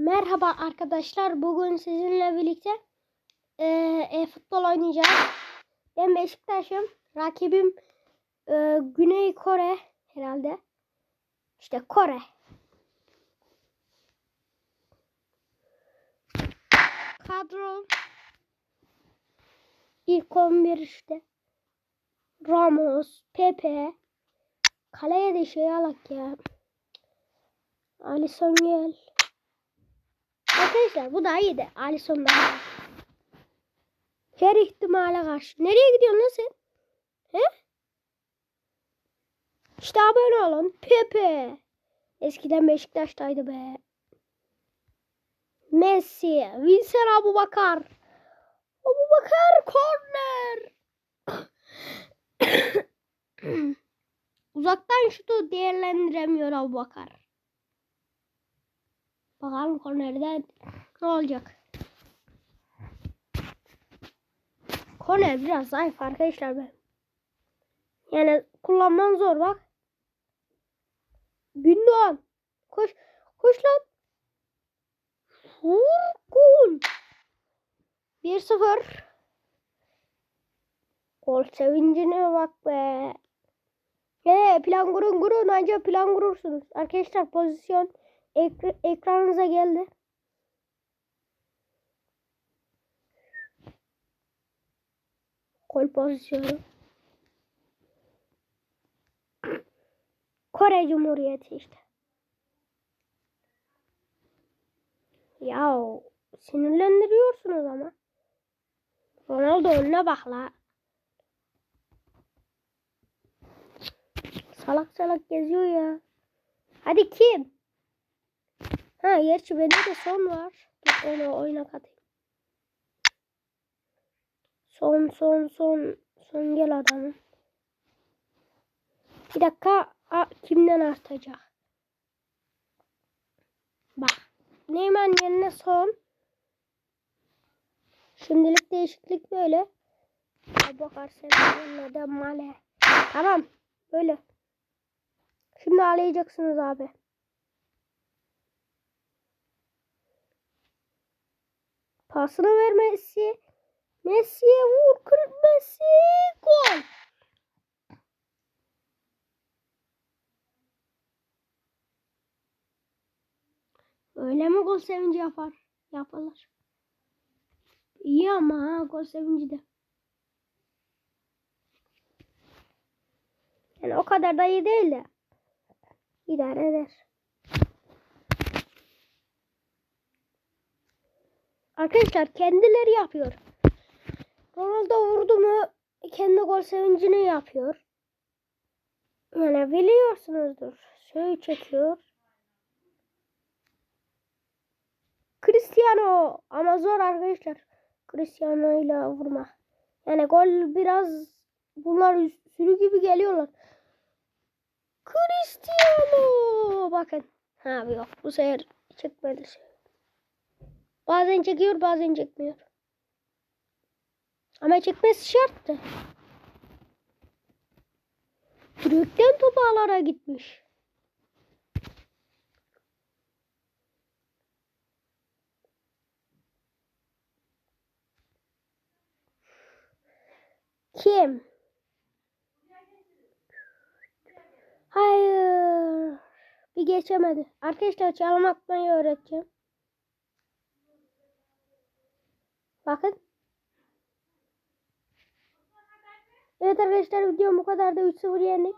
Merhaba arkadaşlar. Bugün sizinle birlikte e, e, futbol oynayacağız. Ben Beşiktaş'ım. Rakibim e, Güney Kore herhalde. İşte Kore. Kadro ilk 11 işte. Ramos, Pepe. Kaleye de şey alak ya. Alisson gel. Arkadaşlar bu da iyiydi. Alisson daha. Her ihtimale karşı. Nereye gidiyorsun lan sen? He? İşte abone olun. Pepe. Eskiden Beşiktaş'taydı be. Messi. Vincent Abubakar. Abubakar korner. Uzaktan şutu değerlendiremiyor Abubakar. Bakalım kornerden ne olacak. Korner biraz zayıf arkadaşlar ben. Yani kullanman zor bak. Gündoğan. Koş. Koş lan. Vurgun. 1-0. Gol sevincine bak be. He plan kurun kurun anca plan kurursunuz. Arkadaşlar pozisyon ekr ekranınıza geldi. Gol pozisyonu. Kore Cumhuriyeti işte. Ya sinirlendiriyorsunuz ama. Ronaldo önüne bak la. Salak salak geziyor ya. Hadi kim? Ha gerçi bende de son var. Dur onu oyuna katayım. Son son son son gel adamım. Bir dakika a, kimden artacak? Bak. Neyman yerine son. Şimdilik değişiklik böyle. Abakar sen de male. Tamam. Böyle. Şimdi ağlayacaksınız abi. Pasını ver Messi. Messi'ye vur. Kır Messi. Gol. Öyle mi gol sevinci yapar? Yapılır. İyi ama ha gol sevinci de. Yani o kadar da iyi değil de. İdare eder. Arkadaşlar kendileri yapıyor. Ronaldo vurdu mu kendi gol sevincini yapıyor. Yani biliyorsunuzdur. Şöyle çekiyor. Cristiano ama zor arkadaşlar. Cristiano ile vurma. Yani gol biraz bunlar sürü gibi geliyorlar. Cristiano bakın. Ha yok bu sefer çıkmadı. Bazen çekiyor bazen çekmiyor. Ama çekmesi şarttı. Direkten top ağlara gitmiş. Kim? Hayır. Bir geçemedi. Arkadaşlar çalım atmayı öğreteceğim. Bakın. Evet arkadaşlar videom bu kadar da 3-0 yendik.